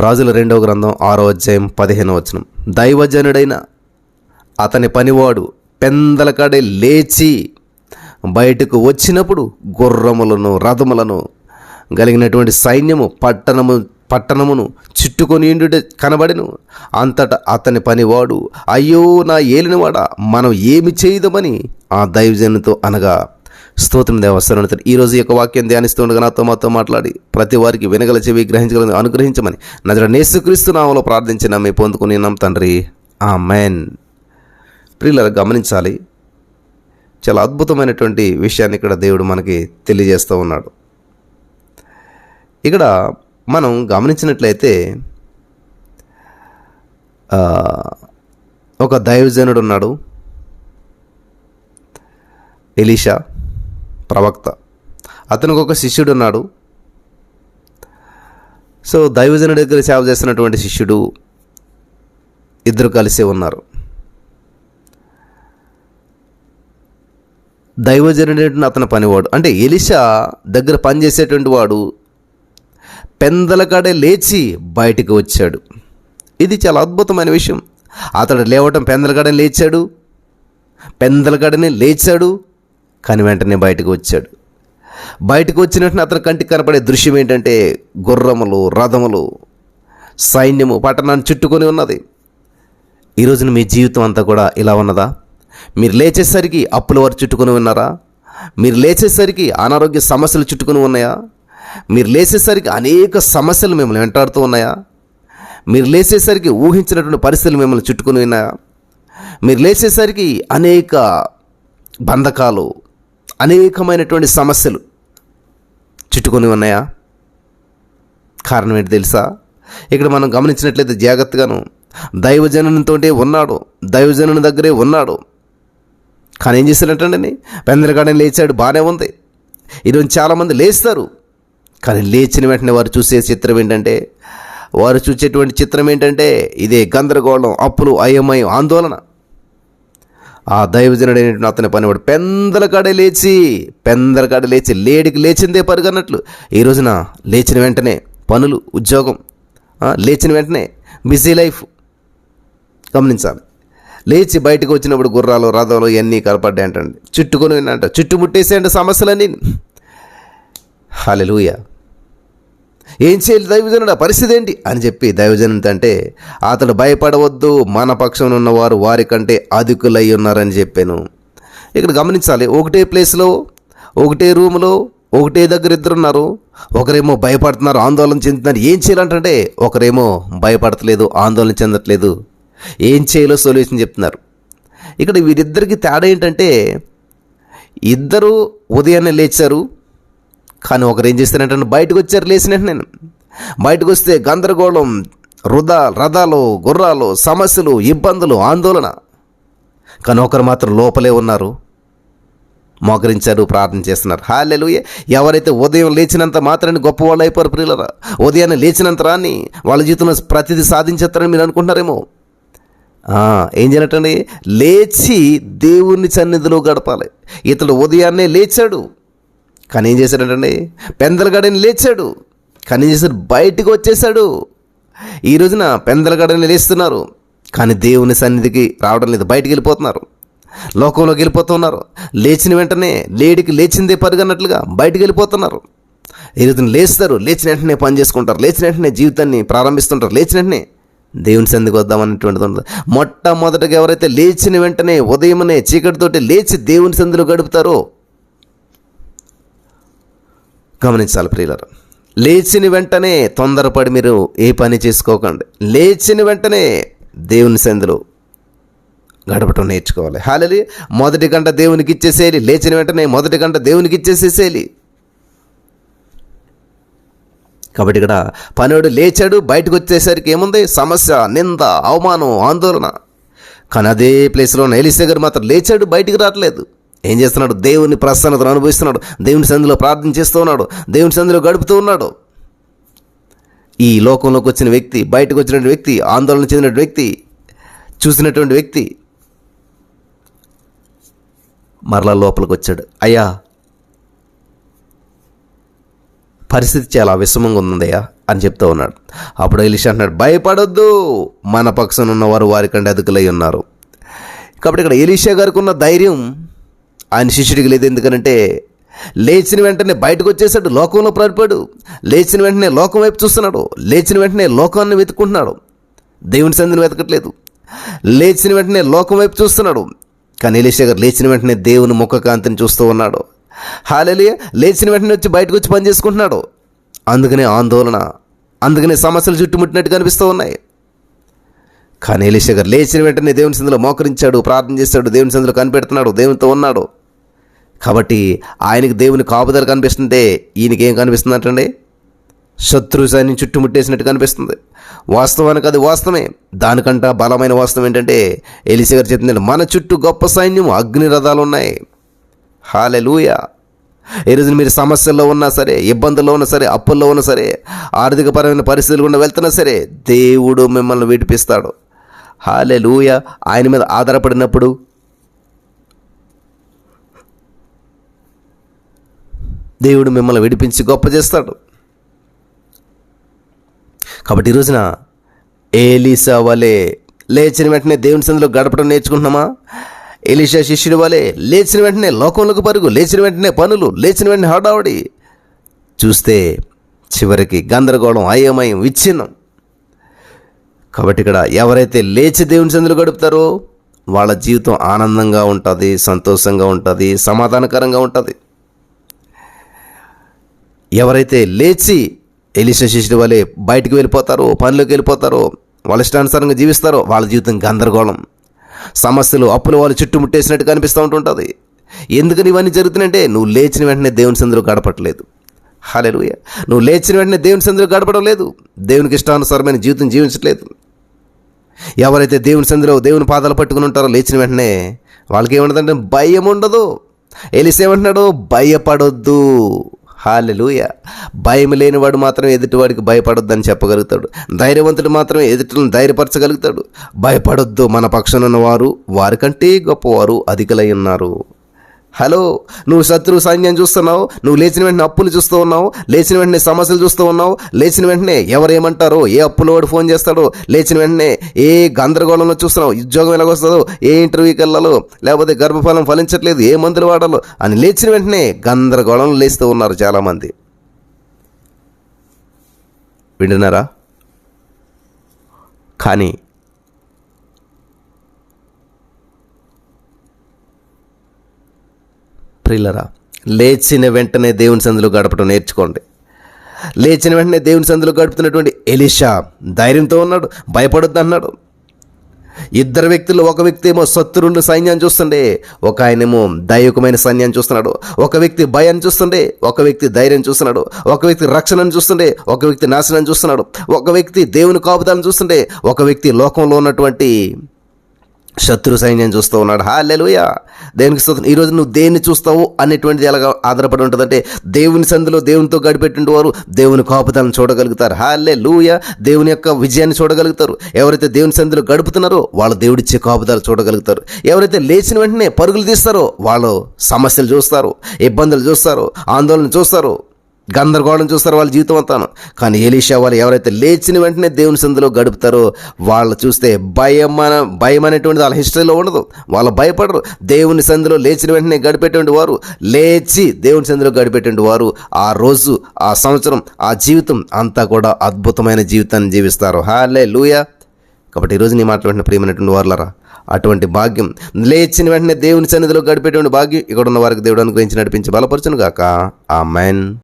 రాజుల రెండవ గ్రంథం ఆరో అధ్యాయం పదిహేనో వచనం. దైవజనుడైన అతని పనివాడు పెందలకాడే లేచి బయటకు వచ్చినప్పుడు గుర్రములను రథములను కలిగినటువంటి సైన్యము పట్టణము పట్టణమును చుట్టుకొని ఉండుట కనబడెను. అంతటా అతని పనివాడు అయ్యో నా ఏలినవాడా మనం ఏమి చేయదమని? ఆ దైవజనుతో అనగా స్తోత్రం దేవస్థానం ఈరోజు ఈ యొక్క వాక్యం ధ్యానిస్తుండగా నాతో మాతో మాట్లాడి ప్రతి వారికి వినగల చెవి గ్రహించగలని అనుగ్రహించమని నజర నేసుక్రీస్తు నామలో ప్రార్థించిన మీ పొందుకుని నమ్మ తండ్రి. ఆ మెన్ ప్రియుల గమనించాలి చాలా అద్భుతమైనటువంటి విషయాన్ని ఇక్కడ దేవుడు మనకి తెలియజేస్తూ ఉన్నాడు. ఇక్కడ మనం గమనించినట్లయితే ఒక దైవజనుడు ఉన్నాడు ఎలీషా. ప్రవక్త. అతనికి ఒక శిష్యుడు ఉన్నాడు సో దైవజనుడి దగ్గర సేవ చేస్తున్నటువంటి శిష్యుడు ఇద్దరు కలిసి ఉన్నారు. దైవజనుడు అతని పనివాడు. అంటే ఎలిషా దగ్గర పనిచేసేటువంటి వాడు పెందలకాడే లేచి బయటికి వచ్చాడు. ఇది చాలా అద్భుతమైన విషయం. అతడు లేవటం పెందలకాడని లేచాడు. పెందలకాడని లేచాడు. కానీ వెంటనే బయటకు వచ్చాడు. బయటకు వచ్చినట్టు అతని కంటికి కనపడే దృశ్యం ఏంటంటే గుర్రములు రథములు సైన్యము పట్టణాన్ని చుట్టుకొని ఉన్నది. ఈరోజున మీ జీవితం అంతా కూడా ఇలా ఉన్నదా? మీరు లేచేసరికి అప్పుల వారు చుట్టుకొని ఉన్నారా? మీరు లేచేసరికి అనారోగ్య సమస్యలు చుట్టుకొని ఉన్నాయా? మీరు లేచేసరికి అనేక సమస్యలు మిమ్మల్ని వెంటాడుతూ ఉన్నాయా? మీరు లేచేసరికి ఊహించినటువంటి పరిస్థితులు మిమ్మల్ని చుట్టుకొని ఉన్నాయా? మీరు లేచేసరికి అనేక బంధకాలు అనేకమైనటువంటి సమస్యలు చుట్టుకొని ఉన్నాయా? కారణం ఏంటి తెలుసా? ఇక్కడ మనం గమనించినట్లయితే జాగ్రత్తగాను దైవజనునితోటే ఉన్నాడు దైవజనుని దగ్గరే ఉన్నాడు. కానీ ఏం చేశాడంటండి పెందరగాడని లేచాడు బాగానే ఉంది. ఈరోజు చాలామంది లేస్తారు. కానీ లేచిన వెంటనే వారు చూసే చిత్రం ఏంటంటే వారు చూసేటువంటి చిత్రం ఏంటంటే ఇదే గందరగోళం అప్పులు అయమయం ఆందోళన. ఆ దైవజనుడైనటువంటి అతని పనివాడు పెందలకాడే లేచి పెందల కాడ లేచి లేడికి లేచిందే పరుగన్నట్లు. ఈ రోజున లేచిన వెంటనే పనులు ఉద్యోగం లేచిన వెంటనే బిజీ లైఫ్. గమనించాలి. లేచి బయటకు వచ్చినప్పుడు గుర్రాలు రథాలు ఇవన్నీ కనపడ్డాయి అంటండి చుట్టుకొని అంట చుట్టుముట్టేసేయండి సమస్యలన్నీ. హాలెలుయా ఏం చేయాలి దైవజనుడు? పరిస్థితి ఏంటి? అని చెప్పి దైవజనుడు అంటే అతడు భయపడవద్దు మన పక్షం ఉన్నవారు వారి కంటే అధికులై ఉన్నారని చెప్పాను. ఇక్కడ గమనించాలి ఒకటే ప్లేస్లో ఒకటే రూమ్లో ఒకటే దగ్గర ఇద్దరు ఉన్నారు. ఒకరేమో భయపడుతున్నారు ఆందోళన చెందుతున్నారు. ఏం చేయాలంటే ఒకరేమో భయపడట్లేదు ఆందోళన చెందట్లేదు. ఏం చేయాలో సొల్యూషన్ చెప్తున్నారు. ఇక్కడ వీరిద్దరికి తేడా ఏంటంటే ఇద్దరు ఉదయాన్నే లేచారు. కానీ ఒకరు ఏం చేస్తారంటే బయటకు వచ్చారు లేచినట్టు నేను. బయటకు వస్తే గందరగోళం వృధా రథాలు గుర్రాలు సమస్యలు ఇబ్బందులు ఆందోళన. కానీ ఒకరు మాత్రం లోపలే ఉన్నారు. మోకరించారు ప్రార్థన చేస్తున్నారు. హాలేలు ఎవరైతే ఉదయం లేచినంత మాత్రాన్ని గొప్పవాళ్ళు అయిపోరు ప్రియులరా? ఉదయాన్నే లేచినంత రాని వాళ్ళ జీవితంలో ప్రతిదీ సాధించేస్తారని మీరు అనుకుంటున్నారేమో? ఏం చేయనట్టండి లేచి దేవుని సన్నిధిలో గడపాలి. ఇతడు ఉదయాన్నే లేచాడు. కానీ ఏం చేశాడంటే పెందలగడని లేచాడు. కానీ ఏం చేశాడు? బయటికి వచ్చేసాడు ఈ రోజున పెందలగడని లేస్తున్నారు. కానీ దేవుని సన్నిధికి రావడం లేదు. బయటికి వెళ్ళిపోతున్నారు. లోకంలోకి వెళ్ళిపోతున్నారు. లేచిన వెంటనే లేడికి లేచిందే పరుగన్నట్లుగా బయటికి వెళ్ళిపోతున్నారు. ఈ రోజున లేస్తారు. లేచిన వెంటనే పని చేసుకుంటారు. లేచిన వెంటనే జీవితాన్ని ప్రారంభిస్తుంటారు. లేచిన వెంటనే దేవుని సందికి వద్దామనేటువంటిది ఉంటుంది మొట్టమొదటగా ఎవరైతే లేచిన వెంటనే ఉదయమనే చీకటితోటి లేచి దేవుని సంధిలో గడుపుతారో గమనించాలి ప్రియులరు. లేచిన వెంటనే తొందరపడి మీరు ఏ పని చేసుకోకండి. లేచిన వెంటనే దేవుని సంధిలో గడపటం నేర్చుకోవాలి. హాలలి మొదటి గంట దేవునికి ఇచ్చేసేయాలి. లేచిన వెంటనే మొదటి గంట దేవునికి ఇచ్చేసేసేయాలి. కాబట్టి ఇక్కడ పనుడు లేచాడు బయటకు వచ్చేసరికి ఏముంది? సమస్య నింద అవమానం ఆందోళన. కానీ అదే ప్లేస్లో ఎలిసే గారు మాత్రం లేచాడు బయటికి రావట్లేదు. ఏం చేస్తున్నాడు? దేవుని ప్రసన్నతను అనుభవిస్తున్నాడు. దేవుని సంధిలో ప్రార్థన చేస్తూ ఉన్నాడు. దేవుని సంధిలో గడుపుతూ ఉన్నాడు. ఈ లోకంలోకి వచ్చిన వ్యక్తి బయటకు వచ్చిన వ్యక్తి ఆందోళన చెందిన వ్యక్తి చూసినటువంటి వ్యక్తి మరలా లోపలికి వచ్చాడు. అయ్యా పరిస్థితి చాలా విషమంగా ఉందయ్యా అని చెప్తూ ఉన్నాడు. అప్పుడు ఎలిషా అంటున్నాడు భయపడొద్దు. మన పక్షం ఉన్నవారు వారికంటే అదుకులై ఉన్నారు. కాబట్టి ఇక్కడ ఎలీషా గారికి ఉన్న ధైర్యం ఆయన శిష్యుడికి లేదు ఎందుకనంటే లేచిన వెంటనే బయటకు వచ్చేసాడు లోకంలో ప్రడిపాడు లేచిన వెంటనే లోకం వైపు చూస్తున్నాడు. లేచిన వెంటనే లోకాన్ని వెతుక్కుంటున్నాడు. దేవుని సంధిని వెతకట్లేదు. లేచిన వెంటనే లోకం వైపు చూస్తున్నాడు. కానీ ఎలీషా గారు లేచిన వెంటనే దేవుని ముఖకాంతిని చూస్తూ ఉన్నాడు. హాలేలియ! లేచిన వెంటనే వచ్చి బయటకు వచ్చి పని చేసుకుంటున్నాడు. అందుకనే ఆందోళన అందుకనే సమస్యలు చుట్టుముట్టినట్టు కనిపిస్తూ ఉన్నాయి. కానీ ఎలీషా గారు లేచిన వెంటనే దేవుని సందులో మోకరించాడు ప్రార్థన చేశాడు దేవుని సందులో కనిపెడుతున్నాడు దేవునితో ఉన్నాడు. కాబట్టి ఆయనకి దేవుని కాపుదల కనిపిస్తుంటే ఈయనకి ఏం కనిపిస్తుంది అంటండి శత్రు సైన్యం చుట్టుముట్టేసినట్టు కనిపిస్తుంది. వాస్తవానికి అది వాస్తవమే. దానికంట బలమైన వాస్తవం ఏంటంటే ఎలిసి గారు చెప్తుంది మన చుట్టూ గొప్ప సైన్యం అగ్ని రథాలు ఉన్నాయి. హాలెలూయ. ఈరోజు మీరు సమస్యల్లో ఉన్నా సరే ఇబ్బందుల్లో ఉన్నా సరే అప్పుల్లో ఉన్నా సరే ఆర్థికపరమైన పరిస్థితులు గుండా వెళ్తున్నా సరే దేవుడు మిమ్మల్ని విడిపిస్తాడు. హాలెలూయ. ఆయన మీద ఆధారపడినప్పుడు దేవుడు మిమ్మల్ని విడిపించి గొప్ప చేస్తాడు. కాబట్టి ఈరోజున రోజున ఏలీసా వలె లేచిన వెంటనే దేవుని సందులో గడపడం నేర్చుకుంటున్నామా? ఎలీషా శిష్యుడి వలె లేచిన వెంటనే లోకంలోకి పరుగు లేచిన వెంటనే పనులు లేచిన వెంటనే హడావుడి చూస్తే చివరికి గందరగోళం అయోమయం విచ్ఛిన్నం. కాబట్టి ఇక్కడ ఎవరైతే లేచి దేవుని సందులు గడుపుతారో వాళ్ళ జీవితం ఆనందంగా ఉంటుంది సంతోషంగా ఉంటుంది సమాధానకరంగా ఉంటుంది. ఎవరైతే లేచి ఎలిషా శిష్యుడి వలె బయటికి వెళ్ళిపోతారో పనిలోకి వెళ్ళిపోతారో వాళ్ళ ఇష్టానుసారంగా జీవిస్తారో వాళ్ళ జీవితం గందరగోళం. సమస్యలు అప్పులు వాళ్ళు చుట్టుముట్టేసినట్టు కనిపిస్తూ ఉంటుంటుంది. ఎందుకని ఇవన్నీ జరుగుతున్నాయంటే నువ్వు లేచిన వెంటనే దేవుని సందులో గడపట్లేదు. హాలేరు నువ్వు లేచిన వెంటనే దేవుని సందులో గడపడం లేదు దేవునికి ఇష్టానుసారమైన జీవితం జీవించట్లేదు. ఎవరైతే దేవుని సందులో దేవుని పాదాలు పట్టుకుని ఉంటారో లేచిన వెంటనే వాళ్ళకి ఏముండదంటే భయం ఉండదు ఎలిసేమంటున్నాడు భయపడొద్దు. హాలెలూయ. భయం లేనివాడు మాత్రం ఎదుటివాడికి భయపడొద్దని చెప్పగలుగుతాడు. ధైర్యవంతుడు మాత్రం ఎదుటిని ధైర్యపరచగలుగుతాడు. భయపడొద్దు మన పక్షాన ఉన్నవారు వారికంటే గొప్పవారు అధికలై ఉన్నారు. హలో నువ్వు శత్రు సైన్యం చూస్తున్నావు నువ్వు లేచిన వెంటనే అప్పులు చూస్తూ ఉన్నావు లేచిన వెంటనే సమస్యలు చూస్తూ ఉన్నావు లేచిన వెంటనే ఎవరేమంటారో ఏ అప్పులో వాడు ఫోన్ చేస్తాడో లేచిన వెంటనే ఏ గందరగోళంలో చూస్తున్నావు ఉద్యోగం ఎలాగొస్తుందో ఏ ఇంటర్వ్యూకి వెళ్ళాలో లేకపోతే గర్భఫలం ఫలించట్లేదు ఏ మందులు వాడాలో అని లేచిన వెంటనే గందరగోళంలో లేస్తూ ఉన్నారు చాలామంది. వింటున్నారా? కానీ ప్రియులరా లేచిన వెంటనే దేవుని సందులో గడపడం నేర్చుకోండి. లేచిన వెంటనే దేవుని సందులో గడుపుతున్నటువంటి ఎలిషా ధైర్యంతో ఉన్నాడు భయపడొద్దు అన్నాడు. ఇద్దరు వ్యక్తులు ఒక వ్యక్తి ఏమో శత్రువులు సైన్యాన్ని చూస్తుండే ఒక ఆయనేమో దైవికమైన సైన్యాన్ని చూస్తున్నాడు ఒక వ్యక్తి భయాన్ని చూస్తుండే ఒక వ్యక్తి ధైర్యం చూస్తున్నాడు ఒక వ్యక్తి రక్షణను చూస్తుండే ఒక వ్యక్తి నాశనం చూస్తున్నాడు ఒక వ్యక్తి దేవుని కాపుదాలను చూస్తుండే ఒక వ్యక్తి లోకంలో ఉన్నటువంటి శత్రు సైన్యం చూస్తూ ఉన్నాడు. హాలెలుయ! దేవునికి స్తోత్రం? ఈరోజు నువ్వు దేన్ని చూస్తావు అనేటువంటిది ఎలాగ ఆధారపడి ఉంటుందంటే దేవుని సందులో దేవునితో గడిపెట్టిన వారు దేవుని కాపుతాలను చూడగలుగుతారు. హాలే లూయ దేవుని యొక్క విజయాన్ని చూడగలుగుతారు. ఎవరైతే దేవుని సందులో గడుపుతున్నారో వాళ్ళు దేవుడిచ్చే కాపుతాలు చూడగలుగుతారు. ఎవరైతే లేచిన వెంటనే పరుగులు తీస్తారో వాళ్ళు సమస్యలు చూస్తారు ఇబ్బందులు చూస్తారు ఆందోళన చూస్తారు. గందరగోళం చూస్తారు వాళ్ళ జీవితం అంతాను. కానీ ఎలీషా వాళ్ళు ఎవరైతే లేచిన వెంటనే దేవుని సందులో గడుపుతారో వాళ్ళు చూస్తే భయం భయం అనేటువంటిది వాళ్ళ హిస్టరీలో ఉండదు. వాళ్ళు భయపడరు. దేవుని సందులో లేచిన వెంటనే గడిపేటువంటి వారు లేచి దేవుని సందులో గడిపేటువంటి వారు ఆ రోజు ఆ సంవత్సరం ఆ జీవితం అంతా కూడా అద్భుతమైన జీవితాన్ని జీవిస్తారు. హాలే లూయా కాబట్టి ఈరోజు నీ మాట్లాడిన ప్రియమైనటువంటి వారులరా అటువంటి భాగ్యం లేచిన వెంటనే దేవుని సన్నిధిలో గడిపేటువంటి భాగ్యం ఇక్కడ ఉన్న వారికి దేవుడు అనుగ్రహించి నడిపించి బలపరచును గాక ఆ మెన్